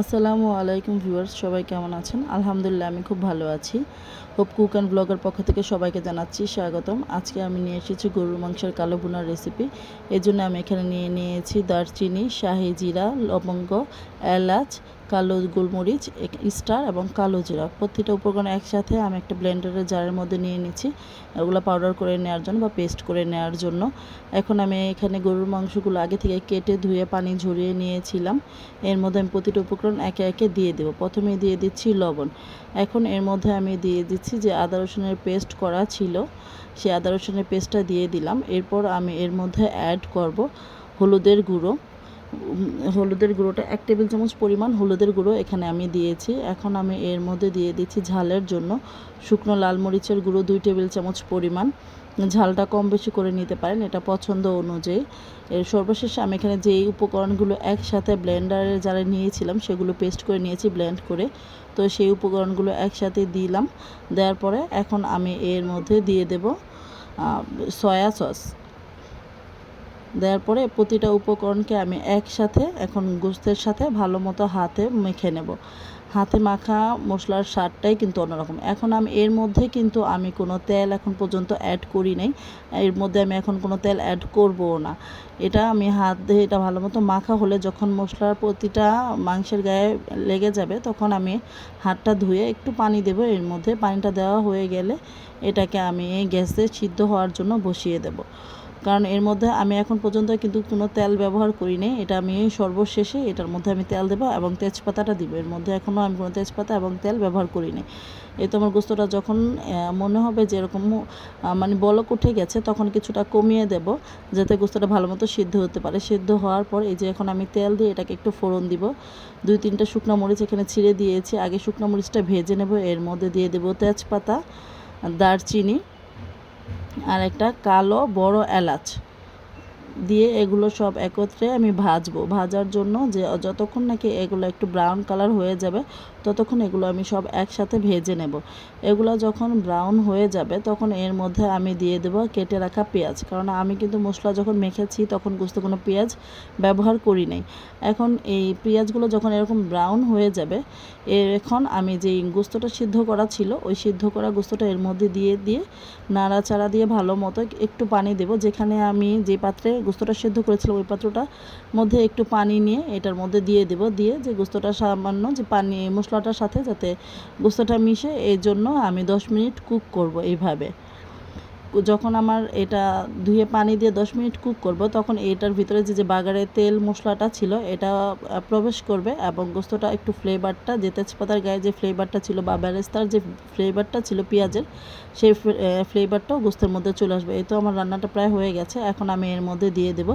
আসসালামু আলাইকুম ভিউয়ার্স, সবাই কেমন আছেন? আলহামদুলিল্লাহ, আমি খুব ভালো আছি। হোপ কুক অ্যান্ড ব্লগের পক্ষ থেকে সবাইকে জানাচ্ছি স্বাগতম। আজকে আমি নিয়ে এসেছি গরুর মাংসের কালো বোনার রেসিপি এই জন্য আমি এখানে নিয়ে নিয়েছি দারচিনি, শাহি জিরা, লবঙ্গ, এলাচ কালো গোলমরিচ স্টার এবং কালো জিরা। প্রতিটা উপকরণ একসাথে আমি একটা ব্লেন্ডারের জারের মধ্যে নিয়ে নিচ্ছি। ওগুলো পাউডার করে নেওয়ার জন্য বা পেস্ট করে নেওয়ার জন্য। এখন আমি এখানে গরুর মাংসগুলো আগে থেকে কেটে ধুয়ে পানি ঝরিয়ে নিয়েছিলাম। এর মধ্যে আমি প্রতিটা উপকরণ একে একে দিয়ে দেবো। প্রথমে দিয়ে দিচ্ছি লবণ। এখন এর মধ্যে আমি দিয়ে দিচ্ছি যে আদা রসুনের পেস্ট করা ছিল, সেই আদা রসুনের পেস্টটা দিয়ে দিলাম। এরপর আমি এর মধ্যে অ্যাড করব হলুদের গুঁড়ো। হলুদের গুঁড়োটা এক টেবিল চামচ পরিমাণ হলুদের গুঁড়ো এখানে আমি দিয়েছি। এখন আমি এর মধ্যে দিয়ে দিচ্ছি ঝালের জন্য শুকনো লাল মরিচের গুঁড়ো দুই টেবিল চামচ পরিমাণ। ঝালটা কম বেশি করে নিতে পারেন, এটা পছন্দ অনুযায়ী। এর সর্বশেষে আমি এখানে যেই উপকরণগুলো একসাথে ব্লেন্ডারে যারা নিয়েছিলাম, সেগুলো পেস্ট করে নিয়েছি, ব্লেন্ড করে। তো সেই উপকরণগুলো একসাথে দিলাম, দেওয়ার পরে এখন আমি এর মধ্যে দিয়ে দেব সয়া সস। দেওয়ার পরে প্রতিটা উপকরণকে আমি একসাথে, এখন গোস্তের সাথে ভালো মতো হাতে মেখে নেব। হাতে মাখা মশলার স্বাদটাই কিন্তু অন্যরকম। এখন আমি এর মধ্যে কিন্তু আমি কোনো তেল এখন পর্যন্ত অ্যাড করি নাই। এর মধ্যে আমি এখন কোনো তেল অ্যাড করবও না। এটা আমি হাত দিয়ে এটা ভালো মতো মাখা হলে যখন মশলার প্রতিটা মাংসের গায়ে লেগে যাবে, তখন আমি হাতটা ধুয়ে একটু পানি দেব। এর মধ্যে পানিটা দেওয়া হয়ে গেলে এটাকে আমি গ্যাসে সিদ্ধ হওয়ার জন্য বসিয়ে দেব। কারণ এর মধ্যে আমি এখন পর্যন্ত কিন্তু কোনো তেল ব্যবহার করিনি। এটা আমি সর্বশেষে এটার মধ্যে আমি তেল দেবো এবং তেজপাতাটা দিব। এর মধ্যে এখনও আমি কোনো তেজপাতা এবং তেল ব্যবহার করিনি। এই তো আমার গোস্তটা যখন মনে হবে যে এরকম মানে বলক উঠে গেছে, তখন কিছুটা কমিয়ে দেব যাতে গোস্তটা ভালো মতো সিদ্ধ হতে পারে। সিদ্ধ হওয়ার পর এই যে এখন আমি তেল দিয়ে এটাকে একটু ফোড়ন দিব। দুই তিনটা শুকনো মরিচ এখানে ছিঁড়ে দিয়েছি। আগে শুকনো মরিচটা ভেজে নেব। এর মধ্যে দিয়ে দেবো তেজপাতা, দারচিনি আর একটা কালো বড় এলাচ। দিয়ে এগুলো সব একত্রে আমি ভাজবো। ভাজার জন্য যে যতক্ষণ নাকি এগুলো একটু ব্রাউন কালার হয়ে যাবে, ততক্ষণ এগুলো আমি সব একসাথে ভেজে নেব। এগুলো যখন ব্রাউন হয়ে যাবে, তখন এর মধ্যে আমি দিয়ে দেবো কেটে রাখা পেঁয়াজ। কারণ আমি কিন্তু মশলা যখন মেখেছি, তখন গুস্ত কোনো পেঁয়াজ ব্যবহার করি নাই। এখন এই পেঁয়াজগুলো যখন এরকম ব্রাউন হয়ে যাবে এখন আমি যেই গুস্তটা সিদ্ধ করা ছিল, ওই সিদ্ধ করা গুস্তটা এর মধ্যে দিয়ে দিয়ে নাড়াচাড়া দিয়ে ভালো মতো একটু পানি দেব। যেখানে আমি যে পাত্রে গোস্তটা সেদ্ধ করেছিলাম ওই পাত্রটা, মধ্যে একটু পানি নিয়ে এটার মধ্যে দিয়ে দেব। দিয়ে যে গোস্তটা সামান্য যে পানি, মশলাটার সাথে যাতে গোস্তটা মিশে এই জন্য আমি দশ মিনিট কুক করব এইভাবে। যখন আমার এটা ধুয়ে পানি দিয়ে দশ মিনিট কুক করব, তখন এটার ভিতরে যে যে বাগারে তেল মশলাটা ছিল, এটা প্রবেশ করবে এবং গোস্তটা একটু ফ্লেভারটা যে তেজপাতার গায়ে যে ফ্লেভারটা ছিল বা বেরেস্তার যে ফ্লেভারটা ছিল পেঁয়াজের, সেই ফ্লেভারটাও গোস্তের মধ্যে চলে আসবে। এই তো আমার রান্নাটা প্রায় হয়ে গেছে, এখন আমি এর মধ্যে দিয়ে দেব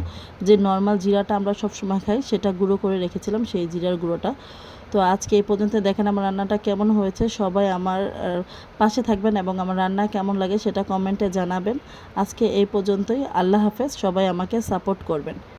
যে নর্মাল জিরাটা আমরা সবসময় খাই, সেটা গুঁড়ো করে রেখেছিলাম সেই জিরার গুঁড়োটা। তো আজকে এই পর্যন্ত দেখেন আমার রান্নাটা কেমন হয়েছে, সবাই আমার পাশে থাকবেন এবং আমার রান্না কেমন লাগে সেটা কমেন্টে জানাবেন। আজকে এই পর্যন্তই। আল্লাহ হাফেজ। সবাই আমাকে সাপোর্ট করবেন।